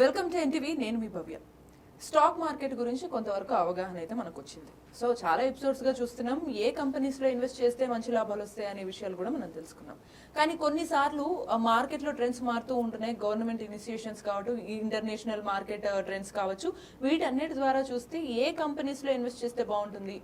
Welcome to NTV నేను మీ భవ్య. Stock market గురించి కొంతవరకు అవగాహన అయితే మనకు వచ్చింది సో చాలా ఎపిసోడ్స్గా చూస్తున్నాం. ఏ కంపెనీస్లో ఇన్వెస్ట్ చేస్తే మంచి లాభాలు వస్తాయి అనే విషయాలు కూడా మనం తెలుసుకున్నాం. కానీ కొన్నిసార్లు మార్కెట్లో ట్రెండ్స్ మారుతూ ఉంటున్నాయి. గవర్నమెంట్ ఇనిషియేషన్స్ కావచ్చు ఇంటర్నేషనల్ మార్కెట్ ట్రెండ్స్ కావచ్చు. వీటన్నిటి ద్వారా చూస్తే ఏ కంపెనీస్లో ఇన్వెస్ట్ చేస్తే బాగుంటుంది?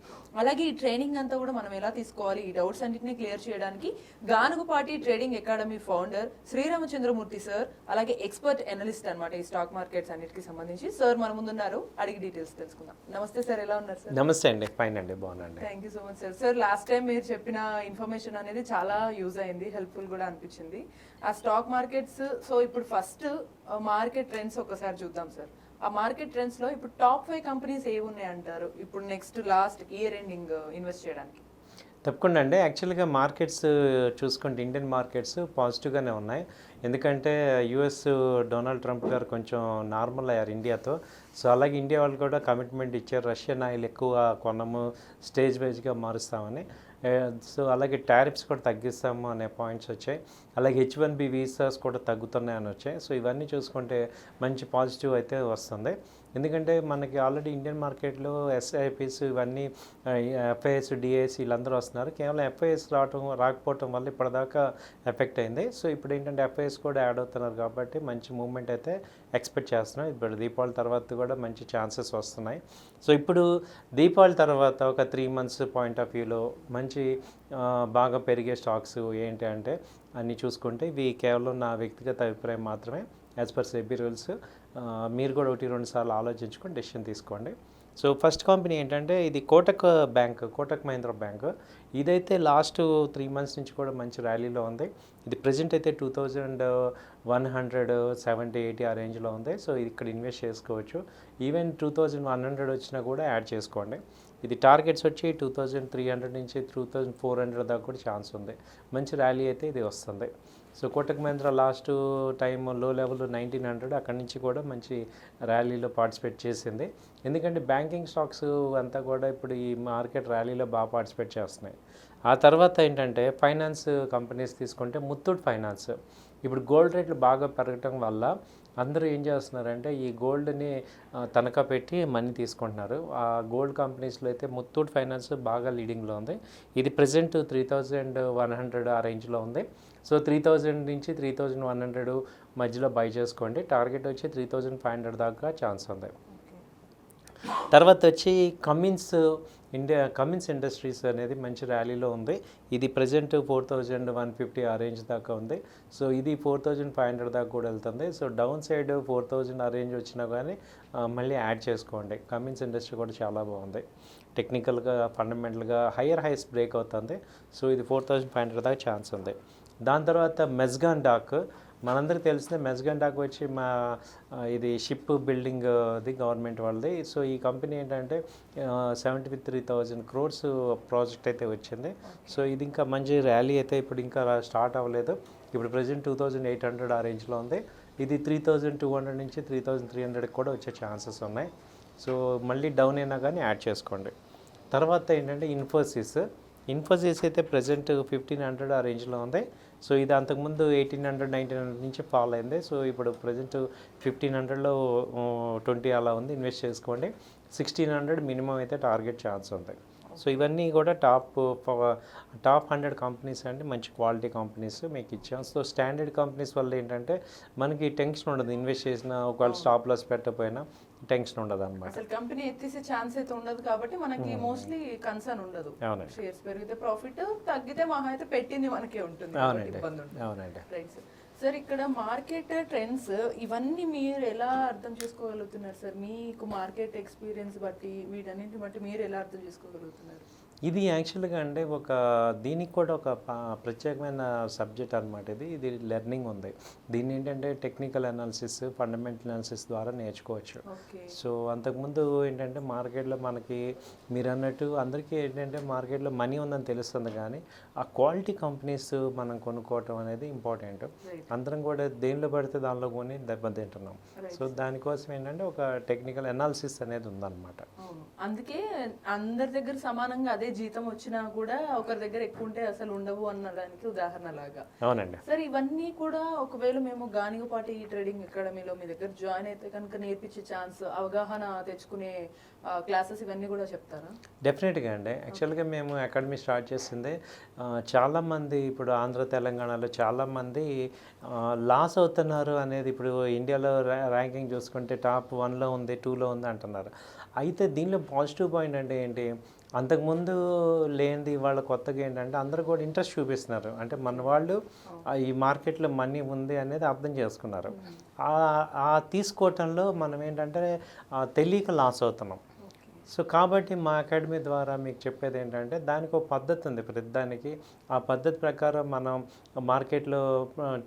అలాగే ఈ ట్రైనింగ్ అంతా కూడా మనం ఎలా తీసుకోవాలి? ఈ డౌట్స్ అన్నింటినీ క్లియర్ చేయడానికి Ganugupati trading academy founder Sriramachandramurthy sir అలాగే ఎక్స్పర్ట్ ఎనలిస్ట్ అన్నమాట ఈ స్టాక్ మార్కెట్స్ అన్నిటికీ సంబంధించి. సార్ మన ముందున్న ముందున్నారు అడిగి డీటెయిల్స్ తెలుసుకుందాం. నమస్తే సార్ ఎలా ఉన్నారు సార్? నమస్తే అండి. ఫైన్ అండి బాగున్నాండి thank you so much sir sir last time మీరు చెప్పిన ఇన్ఫర్మేషన్ అనేది చాలా యూజ్ అయింది హెల్ప్ఫుల్ కూడా అనిపించింది. ఆ స్టాక్ మార్కెట్స్ సో ఇప్పుడు ఫస్ట్ మార్కెట్ ట్రెండ్స్ ఒకసారి చూద్దాం సార్ ఆ మార్కెట్ ట్రెండ్స్లో ఇప్పుడు టాప్ ఫైవ్ కంపెనీస్ ఏవి ఉన్నాయి అంటారు ఇప్పుడు next last year ending invest చేయడానికి. తప్పకుండా అండి. యాక్చువల్గా మార్కెట్స్ చూసుకుంటే ఇండియన్ మార్కెట్స్ పాజిటివ్గానే ఉన్నాయి. ఎందుకంటే యుఎస్ డొనాల్డ్ ట్రంప్ గారు కొంచెం నార్మల్ అయ్యారు ఇండియాతో. సో అలాగే ఇండియా వాళ్ళు కూడా కమిట్మెంట్ ఇచ్చారు. రష్యన్ ఆయిల్ ఎక్కువ కొనము స్టేజ్ వైజ్గా మారుస్తామని. సో అలాగే టారిఫ్స్ కూడా తగ్గిస్తాము అనే పాయింట్స్ వచ్చాయి. అలాగే హెచ్ వన్ బి వీసాస్ కూడా తగ్గుతున్నాయని వచ్చాయి. సో ఇవన్నీ చూసుకుంటే మంచి పాజిటివ్ అయితే వస్తుంది. ఎందుకంటే మనకి ఆల్రెడీ ఇండియన్ మార్కెట్లో ఎస్ఐపిస్ ఇవన్నీ ఎఫ్ఐఎస్ డిఐఎస్ వీళ్ళందరూ వస్తున్నారు. కేవలం ఎఫ్ఐఎస్ రావటం రాకపోవటం వల్ల ఇప్పటిదాకా ఎఫెక్ట్ అయింది. సో ఇప్పుడు ఏంటంటే ఎఫ్ఐఎస్ కూడా యాడ్ అవుతున్నారు కాబట్టి మంచి మూవ్మెంట్ అయితే ఎక్స్పెక్ట్ చేస్తున్నాం. ఇప్పుడు దీపావళి తర్వాత కూడా మంచి ఛాన్సెస్ వస్తున్నాయి. సో ఇప్పుడు దీపావళి తర్వాత ఒక త్రీ మంత్స్ పాయింట్ ఆఫ్ వ్యూలో మంచి బాగా పెరిగే స్టాక్స్ ఏంటి అంటే అన్నీ చూసుకుంటే ఇవి కేవలం నా వ్యక్తిగత అభిప్రాయం మాత్రమే. యాజ్ పర్ సెబీ రూల్స్ మీరు కూడా ఒకటి రెండు సార్లు ఆలోచించుకొని డెసిషన్ తీసుకోండి. సో ఫస్ట్ కంపెనీ ఏంటంటే ఇది కోటక్ బ్యాంక్ కోటక్ మహీంద్ర బ్యాంక్. ఇదైతే లాస్ట్ త్రీ మంత్స్ నుంచి కూడా మంచి ర్యాలీలో ఉంది. ఇది ప్రజెంట్ అయితే two thousand one hundred seventy eighty ఆ రేంజ్లో ఉంది. సో ఇది ఇక్కడ ఇన్వెస్ట్ చేసుకోవచ్చు. Even two thousand one hundred వచ్చినా కూడా యాడ్ చేసుకోండి. ఇది టార్గెట్స్ వచ్చి టూ థౌజండ్ త్రీ హండ్రెడ్ నుంచి టూ థౌజండ్ ఫోర్ హండ్రెడ్ దాకా కూడా ఛాన్స్ ఉంది. మంచి ర్యాలీ అయితే ఇది వస్తుంది. So Kotak Mahindra last time లో లెవెల్ నైన్టీన్ హండ్రెడ్ అక్కడి నుంచి కూడా మంచి ర్యాలీలో పార్టిసిపేట్ చేసింది. ఎందుకంటే బ్యాంకింగ్ స్టాక్స్ అంతా కూడా ఇప్పుడు ఈ మార్కెట్ ర్యాలీలో బాగా పార్టిసిపేట్ చేస్తున్నాయి. ఆ తర్వాత ఏంటంటే ఫైనాన్స్ కంపెనీస్ తీసుకుంటే ముత్తూట్ ఫైనాన్స్. ఇప్పుడు గోల్డ్ రేట్లు బాగా పెరగటం వల్ల అందరూ ఏం చేస్తున్నారంటే ఈ గోల్డ్ని తనఖా పెట్టి మనీ తీసుకుంటున్నారు. ఆ గోల్డ్ కంపెనీస్లో అయితే ముత్తూట్ ఫైనాన్స్ బాగా లీడింగ్లో ఉంది. ఇది present three thousand one hundred ఆ రేంజ్లో ఉంది. సో త్రీ థౌజండ్ నుంచి త్రీ థౌజండ్ వన్ హండ్రెడ్ మధ్యలో బై చేసుకోండి. టార్గెట్ వచ్చి త్రీ థౌజండ్ ఫైవ్ హండ్రెడ్ దాకా ఛాన్స్ ఉంది. తర్వాత వచ్చి కమిన్స్ ఇండియా కమిన్స్ ఇండస్ట్రీస్ అనేది మంచి ర్యాలీలో ఉంది. ఇది present four thousand one fifty ఆ రేంజ్ దాకా ఉంది. సో ఇది ఫోర్ థౌజండ్ ఫైవ్ హండ్రెడ్ దాకా కూడా వెళ్తుంది. So down side four thousand ఆ రేంజ్ వచ్చినా కానీ మళ్ళీ యాడ్ చేసుకోండి. కమిన్స్ ఇండస్ట్రీ కూడా చాలా బాగుంది. టెక్నికల్గా ఫండమెంటల్గా హయ్యర్ హైస్ బ్రేక్ అవుతుంది. సో ఇది ఫోర్ థౌజండ్ ఫైవ్ హండ్రెడ్ దాకా ఛాన్స్ ఉంది. దాని తర్వాత మెజ్గాన్ డాక్. మనందరికీ తెలిసిన మెజ్గాన్ డాక్ వచ్చి మా ఇది షిప్ బిల్డింగ్ ది గవర్నమెంట్ వాళ్ళది. సో ఈ కంపెనీ ఏంటంటే seventy three thousand crores project అయితే వచ్చింది. సో ఇది ఇంకా మంచి ర్యాలీ అయితే ఇప్పుడు ఇంకా స్టార్ట్ అవ్వలేదు. ఇప్పుడు present two thousand eight hundred ఆ రేంజ్లో ఉంది. ఇది త్రీ థౌజండ్ టూ హండ్రెడ్ నుంచి త్రీ థౌజండ్ త్రీ హండ్రెడ్కి కూడా వచ్చే ఛాన్సెస్ ఉన్నాయి. సో మళ్ళీ డౌన్ అయినా కానీ యాడ్ చేసుకోండి. తర్వాత ఏంటంటే ఇన్ఫోసిస్. ఇన్ఫోసిస్ అయితే ప్రజెంట్ ఫిఫ్టీన్ హండ్రెడ్ ఆ రేంజ్లో ఉంది. సో ఇది అంతకుముందు ఎయిటీన్ హండ్రెడ్ నైన్టీన్ హండ్రెడ్ నుంచి ఫాల్ అయింది. సో ఇప్పుడు ప్రజెంట్ ఫిఫ్టీన్ హండ్రెడ్లో ట్వంటీ అలా ఉంది. ఇన్వెస్ట్ చేసుకోండి. సిక్స్టీన్ హండ్రెడ్ మినిమం అయితే టార్గెట్ ఛాన్స్ ఉంది. సో ఇవన్నీ కూడా టాప్ టాప్ హండ్రెడ్ కంపెనీస్ అండి. మంచి క్వాలిటీ కంపెనీస్ మీకు ఇచ్చాం సో స్టాండర్డ్ కంపెనీస్ వల్ల ఏంటంటే మనకి టెన్షన్ ఉండదు. ఇన్వెస్ట్ చేసిన ఒకవేళ స్టాప్ లాస్ పెట్టకపోయినా టెన్షన్ ఉండదు అనమాట అసలు కంపెనీ ఎత్తేసే ఛాన్స్ అయితే ఉండదు కాబట్టి మనకి మోస్ట్లీ కన్సర్న్ ఉండదు. అవునండి. షేర్స్ పెరిగితే ప్రాఫిట్ తగ్గితే మహా అయితే పెట్టింది మనకే ఉంటుంది. అవునండి. అవునండి. రైట్ సార్ సార్ ఇక్కడ మార్కెట్ ట్రెండ్స్ ఇవన్నీ మీరు ఎలా అర్థం చేసుకోగలుగుతున్నారు సార్ మీకు మార్కెట్ ఎక్స్పీరియన్స్ బట్టి వీటన్నింటిని బట్టి మీరు ఎలా అర్థం చేసుకోగలుగుతున్నారు? ఇది యాక్చువల్గా అంటే ఒక దీనికి కూడా ఒక ప్రత్యేకమైన సబ్జెక్ట్ అనమాట ఇది. ఇది లెర్నింగ్ ఉంది. దీన్ని ఏంటంటే టెక్నికల్ అనాలిసిస్ ఫండమెంటల్ అనాలిసిస్ ద్వారా నేర్చుకోవచ్చు. సో అంతకుముందు ఏంటంటే మార్కెట్లో మనకి మీరు అన్నట్టు అందరికీ ఏంటంటే మార్కెట్లో మనీ ఉందని తెలుస్తుంది కానీ ఆ క్వాలిటీ కంపెనీస్ మనం కొనుక్కోవటం అనేది ఇంపార్టెంట్ రైట్ అందరం కూడా దేనిలో పడితే దానిలో కొని దెబ్బతింటున్నాం. సో దానికోసం ఏంటంటే ఒక టెక్నికల్ అనాలిసిస్ అనేది ఉందన్నమాట. అందుకే అందరి దగ్గర సమానంగా అదే జీతం వచ్చినా కూడా ఒకరి దగ్గర ఎక్కువ ఉంటే అసలు ఉండవు అనడానికి ఉదాహరణ లాగా. అవునండి. సార్ ఇవన్నీ కూడా ఒకవేళ మేము గానిగపాటి ట్రేడింగ్ అకాడమీలో మీ దగ్గర జాయిన్ అయితే కనుక నేర్పించే ఛాన్స్ అవగాహన తెచ్చుకునే క్లాసెస్ ఇవన్నీ కూడా చెప్తారా? డెఫినెట్గా అండి. యాక్చువల్గా మేము అకాడమీ స్టార్ట్ చేసింది చాలామంది ఇప్పుడు ఆంధ్ర తెలంగాణలో చాలామంది లాస్ అవుతున్నారు అనేది ఇప్పుడు ఇండియాలో ర్యా- ర్యాంకింగ్ చూసుకుంటే టాప్ వన్లో ఉంది టూలో ఉంది అంటున్నారు. అయితే దీనిలో పాజిటివ్ పాయింట్ అంటే ఏంటి? అంతకుముందు లేనిది వాళ్ళ కొత్తగా ఏంటంటే అందరూ కూడా ఇంట్రెస్ట్ చూపిస్తున్నారు. అంటే మన వాళ్ళు ఈ మార్కెట్లో మనీ ఉంది అనేది అర్థం చేసుకున్నారు. ఆ- తీసుకోవటంలో మనం ఏంటంటే తెలియక లాస్ అవుతున్నాం. సో కాబట్టి మా అకాడమీ ద్వారా మీకు చెప్పేది ఏంటంటే దానికి ఒక పద్ధతి ఉంది ప్రతిదానికి. ఆ పద్ధతి ప్రకారం మనం మార్కెట్లో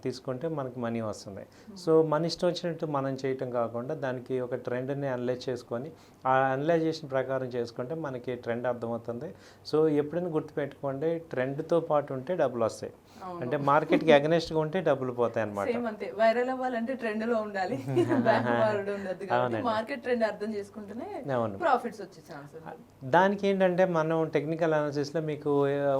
తీసుకుంటే మనకి మనీ వస్తుంది. సో మన ఇష్టం వచ్చినట్టు మనం చేయటం కాకుండా దానికి ఒక ట్రెండ్ని అనలైజ్ చేసుకొని ఆ అనలైజేషన్ ప్రకారం చేసుకుంటే మనకి ట్రెండ్ అర్థమవుతుంది. సో ఎప్పుడైనా గుర్తుపెట్టుకోండి ట్రెండ్తో పాటు ఉంటే డబ్బులు వస్తాయి. అంటే మార్కెట్కి అగనెస్ట్గా ఉంటే డబ్బులు పోతాయి అంతే. వైరల్ అవ్వాలంటే ట్రెండ్లో ఉండాలి మార్కెట్ ట్రెండ్ అర్థం చేసుకుంటేనే ప్రాఫిట్స్ వచ్చే ఛాన్స్ ఉంది దానికి ఏంటంటే మనం టెక్నికల్ అనాలిసిస్లో మీకు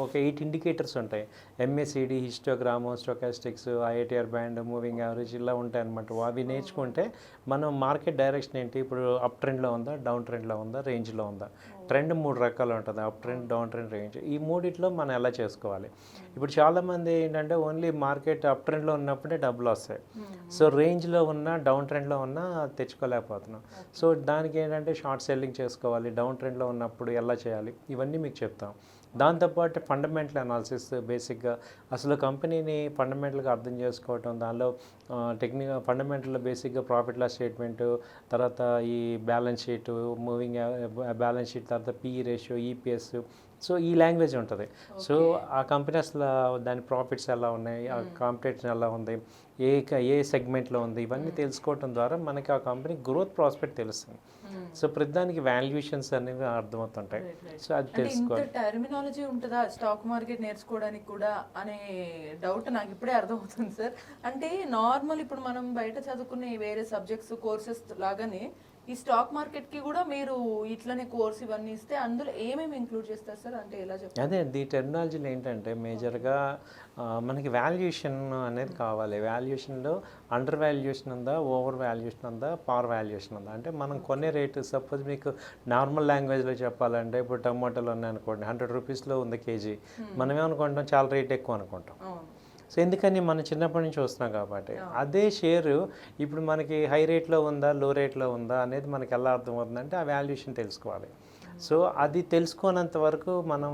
ఒక ఎయిట్ ఇండికేటర్స్ ఉంటాయి. MSCD histogram stochastics IITR band moving average ఇలా ఉంటాయి అనమాట అవి నేర్చుకుంటే మనం మార్కెట్ డైరెక్షన్ ఏంటి? ఇప్పుడు అప్ ట్రెండ్లో ఉందా డౌన్ ట్రెండ్లో ఉందా రేంజ్లో ఉందా? ట్రెండ్ మూడు రకాలు ఉంటుంది. Up trend down trend range. ఈ మూడిట్లో మనం ఎలా చేసుకోవాలి? ఇప్పుడు చాలామంది ఏంటంటే ఓన్లీ మార్కెట్ అప్ ట్రెండ్లో ఉన్నప్పుడే డబ్బులు వస్తాయి. సో రేంజ్లో ఉన్న డౌన్ ట్రెండ్లో ఉన్న తెచ్చుకోలేకపోతున్నాం. సో దానికి ఏంటంటే షార్ట్ సెల్లింగ్ చేసుకోవాలి. డౌన్ ట్రెండ్లో ఉన్నప్పుడు ఎలా చేయాలి? ఇవన్నీ మీకు చెప్తాం. దాంతోపాటు ఫండమెంటల్ అనాలిసిస్ బేసిక్గా అసలు కంపెనీని ఫండమెంటల్గా అర్థం చేసుకోవటం దానిలో టెక్నిక ఫండమెంటల్ బేసిక్గా ప్రాఫిట్ లాస్ స్టేట్మెంట్ తర్వాత ఈ balance sheet moving balance sheet తర్వాత పిఈ రేషియో ఈపీఎస్ సో ఈ లాంగ్వేజ్ ఉంటుంది. సో ఆ కంపెనీ అసలు దాని ప్రాఫిట్స్ ఎలా ఉన్నాయి? ఆ కాంపిటేషన్ ఎలా ఉంది? ఏ ఏ సెగ్మెంట్లో ఉంది? ఇవన్నీ తెలుసుకోవటం ద్వారా మనకి ఆ కంపెనీ గ్రోత్ ప్రాస్పెక్ట్ తెలుస్తుంది. సో ప్రతిదానికి వాల్యుయేషన్స్ అనేవి అర్థమవుతుంటాయి. సో అది తెలుసుకోవాలి. టర్మినాలజీ ఉంటుందా స్టాక్ మార్కెట్ నేర్చుకోవడానికి కూడా అనే డౌట్ నాకు ఇప్పుడే అర్థమవుతుంది సార్ అంటే నార్మల్ ఇప్పుడు మనం బయట చదువుకునే వేరే సబ్జెక్ట్స్ కోర్సెస్ లాగానే ఈ స్టాక్ మార్కెట్కి కూడా మీరు ఇట్లనే కోర్స్ ఇవన్నీ ఇస్తే అందులో ఏమేమి ఇంక్లూడ్ చేస్తారు సార్? అంటే ఎలా చెప్తారు? అదే ది టెక్నాలజీలో ఏంటంటే మేజర్గా మనకి వాల్యుయేషన్ అనేది కావాలి. వాల్యుయేషన్లో అండర్ వాల్యుయేషన్ ఉందా ఓవర్ వాల్యుయేషన్ ఉందా పవర్ వాల్యుయేషన్ ఉందా? అంటే మనం కొనే రేటు సపోజ్ మీకు నార్మల్ లాంగ్వేజ్లో చెప్పాలంటే ఇప్పుడు టమాటాలు ఉన్నాయి అనుకోండి హండ్రెడ్ రూపీస్లో ఉంది కేజీ. మనం ఏమనుకుంటాం? చాలా రేట్ ఎక్కువ అనుకుంటాం. సో ఎందుకని మనం చిన్నప్పటి నుంచి వస్తున్నాం కాబట్టి? అదే షేరు ఇప్పుడు మనకి హై రేట్లో ఉందా లో రేట్లో ఉందా అనేది మనకి ఎలా అర్థమవుతుందంటే ఆ వాల్యుయేషన్ తెలుసుకోవాలి. సో అది తెలుసుకోనంత వరకు మనం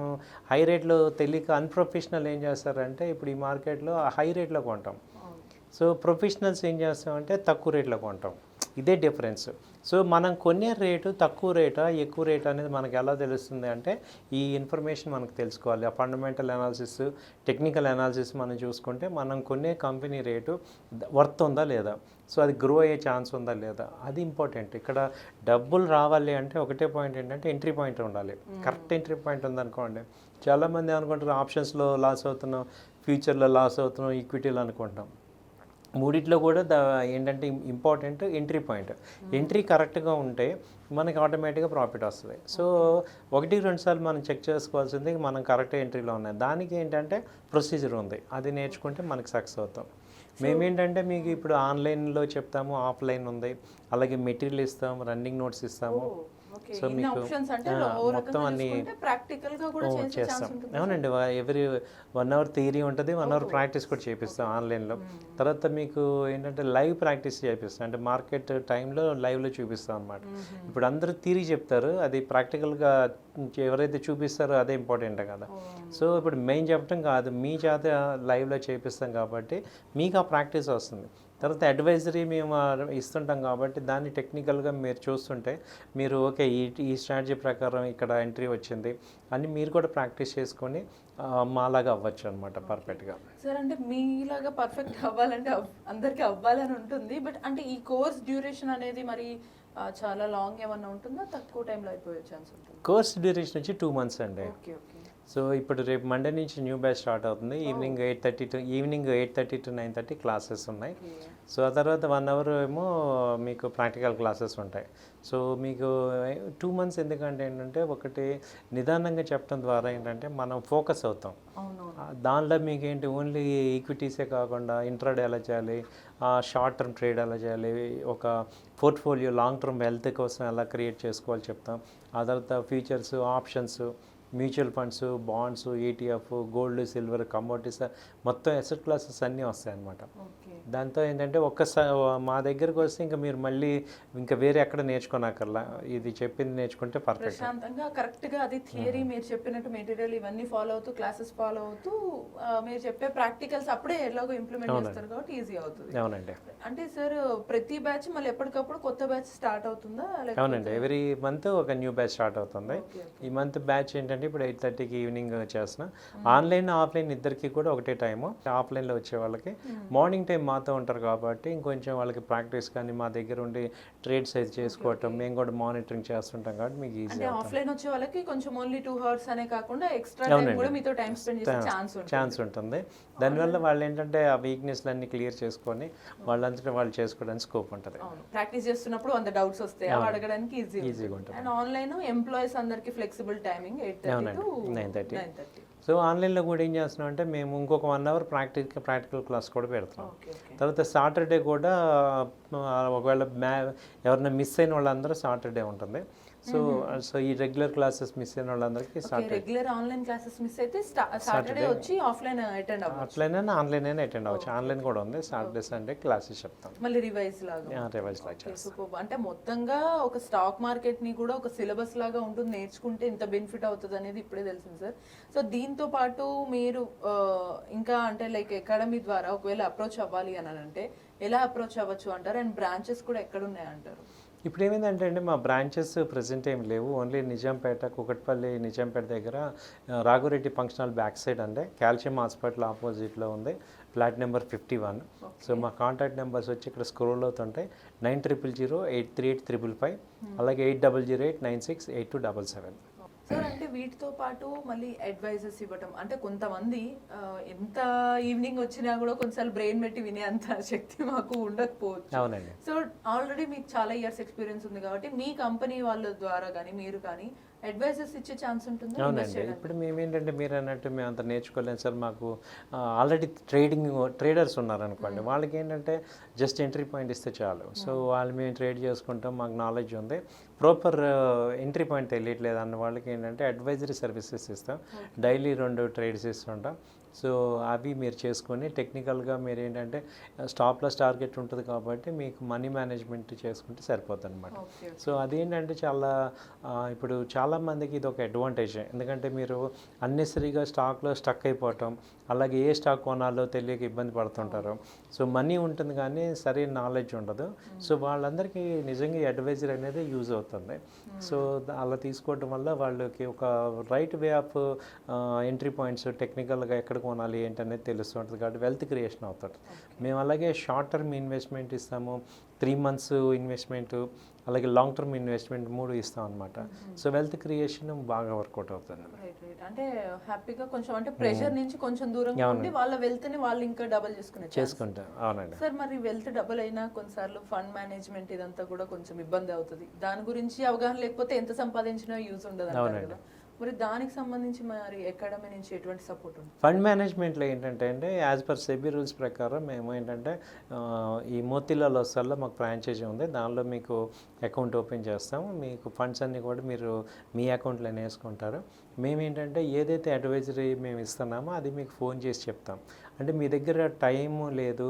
హై రేట్లో తెలియక అన్ప్రొఫెషనల్ ఏం చేస్తారంటే ఇప్పుడు ఈ మార్కెట్లో హై రేట్లో కొంటాం. సో ప్రొఫెషనల్స్ ఏం చేస్తామంటే తక్కువ రేట్లో కొంటాం. ఇదే డిఫరెన్స్. సో మనం కొనే రేటు తక్కువ రేటా ఎక్కువ రేట్ అనేది మనకు ఎలా తెలుస్తుంది అంటే ఈ ఇన్ఫర్మేషన్ మనకు తెలుసుకోవాలి. ఆ ఫండమెంటల్ అనాలిసిస్ టెక్నికల్ అనాలిసిస్ మనం చూసుకుంటే మనం కొనే కంపెనీ రేటు వర్త్ ఉందా లేదా? సో అది గ్రో అయ్యే ఛాన్స్ ఉందా లేదా? అది ఇంపార్టెంట్. ఇక్కడ డబ్బులు రావాలి అంటే ఒకటే పాయింట్ ఏంటంటే ఎంట్రీ పాయింట్ ఉండాలి. కరెక్ట్ ఎంట్రీ పాయింట్ ఉందనుకోండి. చాలామంది అనుకుంటారు ఆప్షన్స్లో లాస్ అవుతున్నాం ఫ్యూచర్లో లాస్ అవుతున్నాం ఈక్విటీలో అనుకుంటాం. మూడిట్లో కూడా ద ఏంటంటే ఇంపార్టెంట్ ఎంట్రీ పాయింట్ ఎంట్రీ కరెక్ట్గా ఉంటే మనకి ఆటోమేటిక్గా ప్రాఫిట్ వస్తుంది. సో ఒకటి రెండు సార్లు మనం చెక్ చేసుకోవాల్సింది మనం కరెక్ట్ ఎంట్రీలో ఉన్నాయి. దానికి ఏంటంటే ప్రొసీజర్ ఉంది. అది నేర్చుకుంటే మనకి సక్సెస్ అవుతాం. మేమేంటంటే మీకు ఇప్పుడు ఆన్లైన్లో చెప్తాము ఆఫ్లైన్ ఉంది. అలాగే మెటీరియల్ ఇస్తాం రన్నింగ్ నోట్స్ ఇస్తాము. సో మీకు, మొత్తం అన్ని- చేస్తాం. అవునండి ఎవ్రీ వన్ అవర్ థియరీ ఉంటుంది వన్ అవర్ ప్రాక్టీస్ కూడా చేపిస్తాం ఆన్లైన్లో తర్వాత మీకు ఏంటంటే లైవ్ ప్రాక్టీస్ చేపిస్తాం. అంటే మార్కెట్ టైంలో లైవ్లో చూపిస్తాం అనమాట ఇప్పుడు అందరూ థియరీ చెప్తారు అది ప్రాక్టికల్గా ఎవరైతే చూపిస్తారో అదే ఇంపార్టెంట్ కదా. సో ఇప్పుడు మెయిన్ చెప్పడం కాదు మీ చేత లైవ్లో చేపిస్తాం కాబట్టి మీకు ఆ ప్రాక్టీస్ వస్తుంది. తర్వాత అడ్వైజరీ మేము ఇస్తుంటాం కాబట్టి దాన్ని టెక్నికల్గా మీరు చూస్తుంటే మీరు ఓకే ఈ ఈ స్ట్రాటజీ ప్రకారం ఇక్కడ ఎంట్రీ వచ్చింది అని మీరు కూడా ప్రాక్టీస్ చేసుకొని మాలాగా అవ్వచ్చు అనమాట పర్ఫెక్ట్గా సార్ అంటే మీలాగా పర్ఫెక్ట్ అవ్వాలంటే అవ్- అందరికీ అవ్వాలని ఉంటుంది. బట్ అంటే ఈ కోర్స్ డ్యూరేషన్ అనేది మరి చాలా లాంగ్ ఏమన్నా ఉంటుందా? తక్కువ టైంలో అయిపోయే ఛాన్స్ ఉంటుంది? కోర్స్ డ్యూరేషన్ వచ్చి టూ మంత్స్ అండి. ఓకే ఓకే సో ఇప్పుడు రేపు మండే నుంచి న్యూ బ్యాచ్ స్టార్ట్ అవుతుంది. Evening eight thirty to evening eight thirty to nine thirty classes ఉన్నాయి. సో ఆ తర్వాత వన్ అవర్ ఏమో మీకు ప్రాక్టికల్ క్లాసెస్ ఉంటాయి. సో మీకు టూ మంత్స్ ఎందుకంటే ఏంటంటే ఒకటి నిదానంగా చెప్పడం ద్వారా ఏంటంటే మనం ఫోకస్ అవుతాం. దానిలో మీకు ఏంటి ఓన్లీ ఈక్విటీసే కాకుండా ఇంట్రాడే ఎలా చేయాలి షార్ట్ టర్మ్ ట్రేడ్ ఎలా చేయాలి ఒక పోర్ట్ఫోలియో లాంగ్ టర్మ్ హెల్త్ కోసం ఎలా క్రియేట్ చేసుకోవాలి చెప్తాం. ఆ తర్వాత futures options mutual funds bonds ETF gold silver commodities మొత్తం ఎసెట్ క్లాసెస్ అన్నీ వస్తాయి అన్నమాట. ఓకే. దాంతో ఏంటంటే ఒక్కసారి మా దగ్గరకు వస్తే ఇంకా మీరు మళ్ళీ ఇంకా వేరే ఎక్కడ నేర్చుకోనక్కర్లా. ఇది చెప్పింది నేర్చుకుంటే పర్ఫెక్ట్ ప్రశాంతంగా కరెక్ట్గా అది థియరీ మీరు చెప్పినట్టు మెటీరియల్ ఇవన్నీ ఫాలో అవుతూ క్లాసెస్ ఫాలో అవుతూ మీరు చెప్పే ప్రాక్టికల్స్ అప్పుడే ఎలాగో ఇంప్లిమెంట్ చేస్తారు కాబట్టి ఈజీ అవుతుంది. అవునండి. అంటే సార్ ప్రతి బ్యాచ్ మళ్ళీ ఎప్పటికప్పుడు కొత్త బ్యాచ్ స్టార్ట్ అవుతుందా? అవునండి. ఎవ్రీ మంత్ ఒక న్యూ బ్యాచ్ స్టార్ట్ అవుతుంది. ఈ మంత్ బ్యాచ్ ఏంటంటే ఇప్పుడు ఎయిట్ థర్టీకి ఈవినింగ్ చేస్తున్నాం. ఆన్లైన్ ఆఫ్లైన్ ఇద్దరికి కూడా ఒకటే టైము. ఆఫ్లైన్లో వచ్చే వాళ్ళకి మార్నింగ్ టైం మాతో ఉంటారు కాబట్టి ఇంకొంచెం వాళ్ళకి ప్రాక్టీస్ కానీ మా దగ్గర ఉండి ట్రేడ్ సైజ్ చేసుకోవటం మేము కూడా మానిటరింగ్ చేస్తుంటాం కాబట్టి మీకు ఈజీ అంటే ఆఫ్లైన్ వచ్చే వాళ్ళకి కొంచెం ఓన్లీ టూ అవర్స్ అనే కాకుండా ఎక్స్ట్రా టైం కూడా మీతో టైం స్పెండ్ చేసే ఛాన్స్ ఉంటుంది. ఛాన్స్ ఉంటుంది. దానివల్ల వాళ్ళు ఏంటంటే ఆ వీక్నెస్లు అన్ని క్లియర్ చేసుకొని వాళ్ళంతటా వాళ్ళు చేసుకోవడానికి స్కోప్ ఉంటుంది. ప్రాక్టీస్ చేస్తున్నప్పుడు వంద డౌట్స్ వస్తాయి. అడగడానికి ఈజీ ఈజీగా ఉంటుంది. అండ్ ఆన్లైన్ ఎంప్లాయీస్ అందరికి ఫ్లెక్సిబుల్ టైమింగ్ ఎయిట్ అవునండి. టు 9:30. Nine thirty. సో ఆన్లైన్లో కూడా ఏం చేస్తున్నాం అంటే మేము ఇంకొక one hour practical practical class కూడా ఓకే తర్వాత సాటర్డే కూడా ఒకవేళ మ్యా ఎవరైనా మిస్ అయిన వాళ్ళందరూ సాటర్డే ఉంటుంది. సో సో ఈ రెగ్యులర్ క్లాసెస్ మిస్ అయిన వాళ్ళందరికీ రెగ్యులర్ ఆన్లైన్ క్లాసెస్ మిస్ అయితే సాటర్డే వచ్చి ఆఫ్లైన్ అటెండ్ అవ్వాలి అట్లయినా ఆన్లైన్ అయినా అటెండ్ అవ్వచ్చు. ఆన్లైన్ కూడా ఉంది. సాటర్డే సండే క్లాసెస్ చెప్తాం. మళ్ళీ రివైజ్ లాగా రివైజ్ లాగా. అంటే మొత్తంగా ఒక స్టాక్ మార్కెట్ని కూడా ఒక సిలబస్ లాగా ఉంటుంది. నేర్చుకుంటే ఇంత బెనిఫిట్ అవుతుంది అనేది ఇప్పుడే తెలిసింది సార్. సో దీంతో పాటు మీరు ఇంకా అంటే లైక్ అకాడమీ ద్వారా ఒకవేళ అప్రోచ్ అవ్వాలి అని అంటే ఎలా అప్రోచ్ అవ్వచ్చు అంటారు? అండ్ బ్రాంచెస్ కూడా ఎక్కడ ఉన్నాయి అంటారు ఇప్పుడు ఏమైందంటే అండి మా బ్రాంచెస్ ప్రజెంట్ ఏం లేవు. ఓన్లీ నిజాంపేట కుకట్పల్లి నిజాంపేట దగ్గర రాఘురెడ్డి ఫంక్షనల్ బ్యాక్ సైడ్ అంటే కాల్షియం హాస్పిటల్ ఆపోజిట్లో ఉంది. Flat number fifty one. So మా కాంటాక్ట్ నెంబర్స్ వచ్చి ఇక్కడ స్క్రోల్ అవుతుంటాయి. Nine triple zero eight three eight triple five అలాగే eight double zero eight nine six eight two double seven. Sir అంటే వీటితో పాటు మళ్ళీ అడ్వైజెస్ ఇవ్వటం. అంటే కొంతమంది ఎంత ఈవినింగ్ వచ్చినా కూడా కొన్నిసార్లు బ్రెయిన్ పెట్టి వినే అంత శక్తి మాకు ఉండకపోవచ్చు. అవునండి. సో ఆల్రెడీ మీకు చాలా ఇయర్స్ ఎక్స్పీరియన్స్ ఉంది కాబట్టి మీ కంపెనీ వాళ్ళ ద్వారా కానీ మీరు కానీ అడ్వైజెస్ ఇచ్చే ఛాన్స్ ఉంటుందా అవునండి? ఇప్పుడు మేము ఏంటంటే మీరు అన్నట్టు మేము అంత నేర్చుకోలేము సార్. మాకు ఆల్రెడీ ట్రేడింగ్ ట్రేడర్స్ ఉన్నారనుకోండి వాళ్ళకి ఏంటంటే జస్ట్ ఎంట్రీ పాయింట్ ఇస్తే చాలు. సో వాళ్ళు మేము ట్రేడ్ చేసుకుంటాం మాకు నాలెడ్జ్ ఉంది. ప్రాపర్ ఎంట్రీ పాయింట్ తెలియట్లేదు అన్న వాళ్ళకి ఏంటంటే అడ్వైజరీ సర్వీసెస్ ఇస్తాం డైలీ రెండు ట్రేడ్స్ ఇస్తుంటాం. సో అవి మీరు చేసుకొని టెక్నికల్గా మీరు ఏంటంటే స్టాప్ లాస్ టార్గెట్ ఉంటుంది కాబట్టి మీకు మనీ మేనేజ్మెంట్ చేసుకుంటే సరిపోతుంది అనమాట సో అదేంటంటే చాలా ఇప్పుడు చాలా మందికి ఇది ఒక అడ్వాంటేజ్. ఎందుకంటే మీరు అన్నెసరీగా స్టాక్లో స్టక్ అయిపోవటం అలాగే ఏ స్టాక్ కొనాలో తెలియక ఇబ్బంది పడుతుంటారు. సో మనీ ఉంటుంది కానీ సరైన నాలెడ్జ్ ఉండదు. సో వాళ్ళందరికీ నిజంగా అడ్వైజర్ అనేది యూజ్ అవుతుంది. సో అలా తీసుకోవడం వల్ల వాళ్ళకి ఒక right way of entry points టెక్నికల్గా ఎక్కడ కొనాలి ఏంటనేది తెలుస్తుంటుంది కాబట్టి వెల్త్ క్రియేషన్ అవుతుంది. మేము అలాగే షార్ట్ టర్మ్ ఇన్వెస్ట్మెంట్ ఇస్తాము. త్రీ మంత్స్ ఇన్వెస్ట్మెంట్ అలాగే లాంగ్ టర్మ్ ఇన్వెస్ట్మెంట్ మూడు ఇస్తాం అనమాట సో వెల్త్ క్రియేషన్ బాగా వర్కౌట్ అవుతుంది అంటే హ్యాపీగా కొంచెం అంటే ప్రెషర్ నుంచి కొంచెం దూరంగా ఉండి వాళ్ళ వెల్త్ని వాళ్ళు ఇంకా డబుల్ చేసుకునే chance. చేసుకుంటాం అవునండి. సార్ మరి వెల్త్ డబుల్ అయినా కొన్నిసార్లు ఫండ్ మేనేజ్మెంట్ ఇదంతా కూడా కొంచెం ఇబ్బంది అవుతుంది. దాని గురించి అవగాహన లేకపోతే ఎంత సంపాదించినా యూజ్ ఉండదు కదా. మరి దానికి సంబంధించి మరి అకాడమీ నుంచి ఎటువంటి సపోర్ట్ ఉంది? ఫండ్ మేనేజ్మెంట్లో ఏంటంటే అంటే యాజ్ పర్ సెబీ రూల్స్ ప్రకారం మేము ఏంటంటే ఈ మోతిలాల్ వస్తాల్లో మాకు ఫ్రాంచైజీ ఉంది. దానిలో మీకు అకౌంట్ ఓపెన్ చేస్తాము. మీకు ఫండ్స్ అన్నీ కూడా మీరు మీ అకౌంట్లోనే వేసుకుంటారు. మేము ఏంటంటే ఏదైతే అడ్వైజరీ మేము ఇస్తున్నామో అది మీకు ఫోన్ చేసి చెప్తాం. అంటే మీ దగ్గర టైం లేదు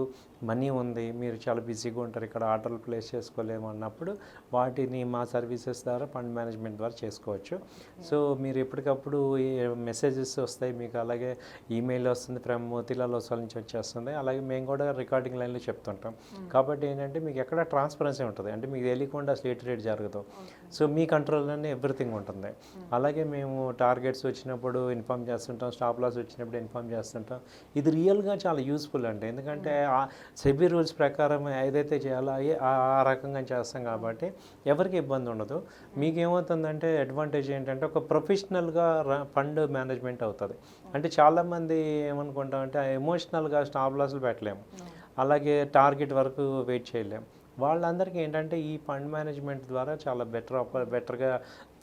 మనీ ఉంది మీరు చాలా బిజీగా ఉంటారు ఇక్కడ ఆర్డర్లు ప్లేస్ చేసుకోలేము అన్నప్పుడు వాటిని మా సర్వీసెస్ ద్వారా ఫండ్ మేనేజ్మెంట్ ద్వారా చేసుకోవచ్చు. సో మీరు ఎప్పటికప్పుడు మెసేజెస్ వస్తాయి మీకు అలాగే ఈమెయిల్ వస్తుంది ఫ్రమ్ మోతిలాల్ వసాల నుంచి వచ్చేస్తుంది. అలాగే మేము కూడా రికార్డింగ్ లైన్లో చెప్తుంటాం. కాబట్టి ఏంటంటే మీకు ఎక్కడ ట్రాన్స్పరెన్సీ ఉంటుంది. అంటే మీకు తెలియకుండా అసలు ట్రేడ్ జరగదు. సో మీ కంట్రోల్లోనే ఎవ్రీథింగ్ ఉంటుంది. అలాగే మేము టార్గెట్ టార్గెట్స్ వచ్చినప్పుడు ఇన్ఫామ్ చేస్తుంటాం స్టాప్ లాస్ వచ్చినప్పుడు ఇన్ఫామ్ చేస్తుంటాం. ఇది రియల్గా చాలా యూస్ఫుల్ అండి. ఎందుకంటే సెబీ రూల్స్ ప్రకారం ఏదైతే చేయాలో అయ్యే ఆ రకంగా చేస్తాం కాబట్టి ఎవరికి ఇబ్బంది ఉండదు. మీకు ఏమవుతుందంటే అడ్వాంటేజ్ ఏంటంటే ఒక ప్రొఫెషనల్గా ఫండ్ మేనేజ్మెంట్ అవుతుంది. అంటే చాలామంది ఏమనుకుంటామంటే ఎమోషనల్గా స్టాప్ లాస్లు పెట్టలేము అలాగే టార్గెట్ వరకు వెయిట్ చేయలేము వాళ్ళందరికీ ఏంటంటే ఈ ఫండ్ మేనేజ్మెంట్ ద్వారా చాలా బెటర్ బెటర్గా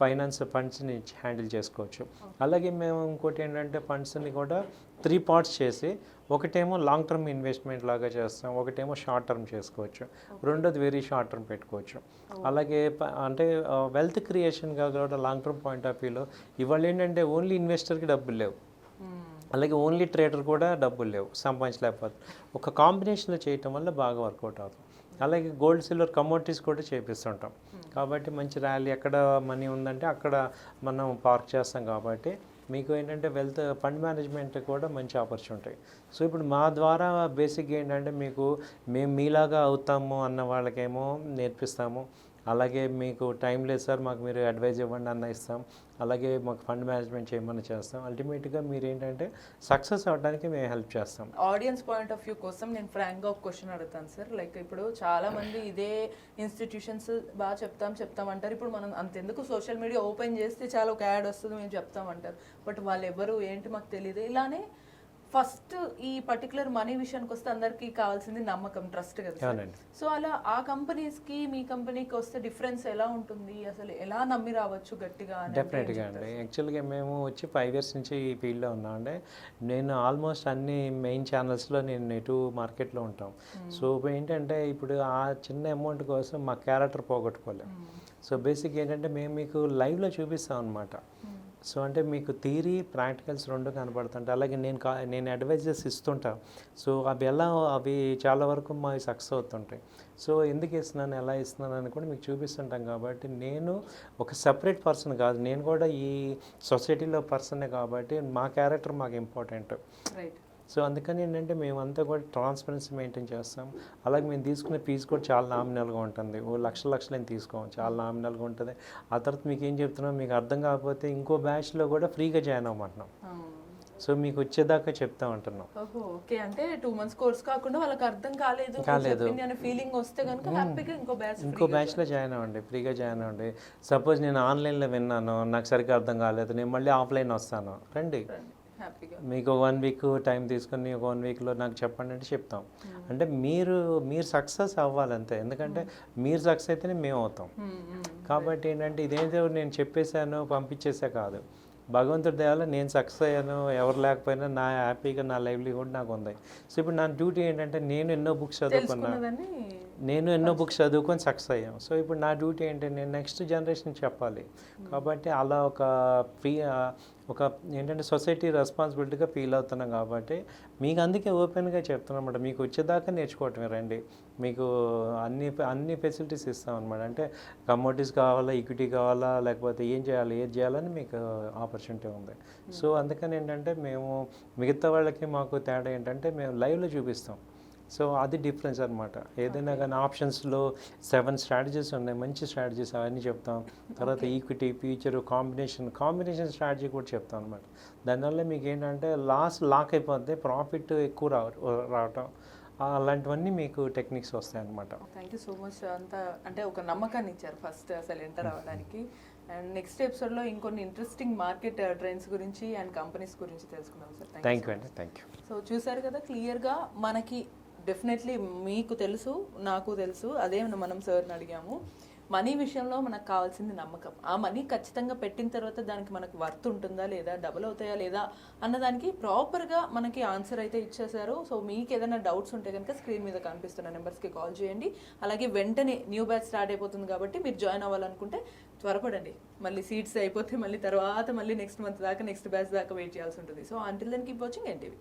ఫైనాన్స్ ఫండ్స్ని హ్యాండిల్ చేసుకోవచ్చు. అలాగే మేము ఇంకోటి ఏంటంటే ఫండ్స్ని కూడా త్రీ పార్ట్స్ చేసి ఒకటేమో లాంగ్ టర్మ్ ఇన్వెస్ట్మెంట్ లాగా చేస్తాం ఒకటేమో షార్ట్ టర్మ్ చేసుకోవచ్చు. రెండోది వెరీ షార్ట్ టర్మ్ పెట్టుకోవచ్చు. అలాగే అంటే వెల్త్ క్రియేషన్గా కూడా లాంగ్ టర్మ్ పాయింట్ ఆఫ్ వ్యూలో ఇవాళ ఏంటంటే ఓన్లీ ఇన్వెస్టర్కి డబ్బులు లేవు. అలాగే ఓన్లీ ట్రేడర్ కూడా డబ్బులు లేవు సంపాదించలేకపోతే. ఒక కాంబినేషన్లో చేయటం వల్ల బాగా వర్కౌట్ అవుతుంది అలాగే గోల్డ్ సిల్వర్ కమోడిటీస్ కూడా చేపిస్తుంటాం. కాబట్టి మంచి ర్యాలీ ఎక్కడ మనీ ఉందంటే అక్కడ మనం పార్క్ చేస్తాం కాబట్టి మీకు ఏంటంటే వెల్త్ ఫండ్ మేనేజ్మెంట్ కూడా మంచి ఆపర్చునిటీ. సో ఇప్పుడు మా ద్వారా బేసిక్ ఏంటంటే మీకు మేము మీలాగా అవుతాము అన్న వాళ్ళకేమో నేర్పిస్తాము. అలాగే మీకు టైం లేదు సార్ మాకు మీరు అడ్వైజ్ ఇవ్వండి అన్న ఇస్తాం. అలాగే మాకు ఫండ్ మేనేజ్మెంట్ చేయమని చేస్తాం. అల్టిమేట్గా మీరు ఏంటంటే సక్సెస్ అవ్వడానికి మేము హెల్ప్ చేస్తాం. ఆడియన్స్ పాయింట్ ఆఫ్ వ్యూ కోసం నేను ఫ్రాంక్గా ఒక క్వశ్చన్ అడుగుతాను సార్. లైక్ ఇప్పుడు చాలామంది ఇదే ఇన్స్టిట్యూషన్స్ బాగా చెప్తాం చెప్తాం అంటారు. ఇప్పుడు మనం అంతెందుకు సోషల్ మీడియా ఓపెన్ చేస్తే చాలా ఒక యాడ్ వస్తుంది మేము చెప్తాం అంటారు. బట్ వాళ్ళు ఎవరు ఏంటి మాకు తెలియదు ఇలానే ఫస్ట్ ఈ పర్టికులర్ మనీ విషయానికి వస్తే అందరికీ కావాల్సింది నమ్మకం ట్రస్ట్ కదా సో అలా ఆ కంపెనీస్కి మీ కంపెనీకి వస్తే డిఫరెన్స్ ఎలా ఉంటుంది? అసలు ఎలా నమ్మి రావచ్చు గట్టిగా ఏం డెఫినెట్గా అండి. యాక్చువల్గా మేము వచ్చి ఫైవ్ ఇయర్స్ నుంచి ఈ ఫీల్డ్లో ఉన్నామండి నేను ఆల్మోస్ట్ అన్ని మెయిన్ ఛానల్స్లో నేను నెటు మార్కెట్లో ఉంటాం. సో ఏంటంటే ఇప్పుడు ఆ చిన్న అమౌంట్ కోసం మా క్యారెక్టర్ పోగొట్టుకోలేం. సో బేసిక్ ఏంటంటే మేము మీకు లైవ్లో చూపిస్తాం అనమాట సో అంటే మీకు థియరీ ప్రాక్టికల్స్ రెండు కనబడుతుంటాయి. అలాగే నేను కా నేను అడ్వైజెస్ ఇస్తుంటా. సో అవి ఎలా అవి చాలా వరకు మా సక్సెస్ అవుతుంటాయి. సో ఎందుకు ఇస్తున్నాను ఎలా ఇస్తున్నాను అని కూడా మీకు చూపిస్తుంటాం కాబట్టి నేను ఒక సపరేట్ పర్సన్ కాదు. నేను కూడా ఈ సొసైటీలో పర్సనే కాబట్టి మా క్యారెక్టర్ మాకు ఇంపార్టెంట్. రైట్. సో అందుకని ఏంటంటే మేమంతా కూడా ట్రాన్స్పరెన్సీ మెయింటైన్ చేస్తాం. అలాగే మేము తీసుకునే ఫీజు కూడా చాలా నామినల్గా ఉంటుంది. ఓ లక్షల లక్షలు ఏం తీసుకోం. చాలా నామినల్గా ఉంటుంది. ఆ తర్వాత మీకు ఏం చెప్తున్నాం? మీకు అర్థం కాకపోతే ఇంకో బ్యాచ్లో కూడా ఫ్రీగా జాయిన్ అవ్వమంటున్నాం. సో మీకు వచ్చేదాకా చెప్తా ఉంటున్నాం. ఓకే. అంటే టూ మంత్స్ కోర్స్ కాకుండా వాళ్ళకి అర్థం కాలేదు. అనే ఫీలింగ్ వస్తే కనుక హ్యాపీగా ఇంకో బ్యాచ్ ఇంకో బ్యాచ్లో జాయిన్ అవ్వండి. ఫ్రీగా జాయిన్ అవ్వండి. సపోజ్ నేను ఆన్లైన్లో విన్నాను. నాకు సరిగ్గా అర్థం కాలేదు. నేను మళ్ళీ ఆఫ్లైన్ వస్తాను. రండి. మీకు వన్ వీక్ టైం తీసుకొని ఒక వన్ వీక్లో నాకు చెప్పండి అంటే చెప్తాం. అంటే మీరు మీరు సక్సెస్ అవ్వాలంతే. ఎందుకంటే మీరు సక్సెస్ అయితేనే మేము అవుతాం. కాబట్టి ఏంటంటే ఇదేదో నేను చెప్పేశాను పంపించేసా కాదు. భగవంతుడి దయాల నేను సక్సెస్ అయ్యాను ఎవరు లేకపోయినా నా హ్యాపీగా నా లైవ్లీహుడ్ నాకు ఉంది. సో ఇప్పుడు నా డ్యూటీ ఏంటంటే నేను ఎన్నో బుక్స్ చదువుకున్నా. నేను ఎన్నో బుక్స్ చదువుకొని సక్సెస్ అయ్యాం సో ఇప్పుడు నా డ్యూటీ ఏంటి నేను నెక్స్ట్ జనరేషన్ చెప్పాలి. కాబట్టి అలా ఒక ఫ్రీ ఒక ఏంటంటే సొసైటీ రెస్పాన్సిబిలిటీగా ఫీల్ అవుతున్నాం కాబట్టి మీకు అందుకే ఓపెన్గా చెప్తున్నాం అనమాట మీకు వచ్చేదాకా నేర్చుకోవటమే రండి. మీకు అన్ని అన్ని ఫెసిలిటీస్ ఇస్తాం అనమాట అంటే కమోడిటీస్ కావాలా ఈక్విటీ కావాలా లేకపోతే ఏం చేయాలి ఏది చేయాలని మీకు ఆపర్చునిటీ ఉంది. సో అందుకని ఏంటంటే మేము మిగతా వాళ్ళకి మాకు తేడా ఏంటంటే మేము లైవ్లో చూపిస్తాం. సో అది డిఫరెన్స్ అనమాట ఏదైనా కానీ ఆప్షన్స్లో సెవెన్ స్ట్రాటజీస్ ఉన్నాయి మంచి స్ట్రాటజీస్ అవన్నీ చెప్తాం. తర్వాత equity future combination combination strategy కూడా చెప్తాం అనమాట దానివల్ల మీకు ఏంటంటే లాస్ లాక్ అయిపోతే ప్రాఫిట్ ఎక్కువ రావ రావటం అలాంటివన్నీ మీకు టెక్నిక్స్ వస్తాయి అనమాట థ్యాంక్ యూ సో మచ్. అంత అంటే ఒక నమ్మకాన్ని ఇచ్చారు ఫస్ట్ అసలు ఎంటర్ అవ్వడానికి. అండ్ నెక్స్ట్ ఎపిసోడ్లో ఇంకొన్ని ఇంట్రెస్టింగ్ మార్కెట్ ట్రెండ్స్ గురించి అండ్ కంపెనీస్ గురించి తెలుసుకుందాం సార్. థ్యాంక్ థ్యాంక్ యూ అండి. థ్యాంక్ యూ సో చూసారు కదా క్లియర్గా మనకి డెఫినెట్లీ మీకు తెలుసు నాకు తెలుసు. అదే మనం సార్ని అడిగాము. మనీ విషయంలో మనకు కావాల్సింది నమ్మకం. ఆ మనీ ఖచ్చితంగా పెట్టిన తర్వాత దానికి మనకు వర్త్ ఉంటుందా లేదా డబుల్ అవుతాయా లేదా అన్నదానికి ప్రాపర్గా మనకి ఆన్సర్ అయితే ఇచ్చేశారు. సో మీకు ఏదైనా డౌట్స్ ఉంటే కనుక స్క్రీన్ మీద కనిపిస్తున్న నెంబర్స్కి కాల్ చేయండి. అలాగే వెంటనే న్యూ బ్యాచ్ స్టార్ట్ అయిపోతుంది కాబట్టి మీరు జాయిన్ అవ్వాలనుకుంటే త్వరపడండి. మళ్ళీ సీట్స్ అయిపోతే మళ్ళీ తర్వాత మళ్ళీ నెక్స్ట్ మంత్ దాకా నెక్స్ట్ బ్యాచ్ దాకా వెయిట్ చేయాల్సి ఉంటుంది. So until then keep watching NTV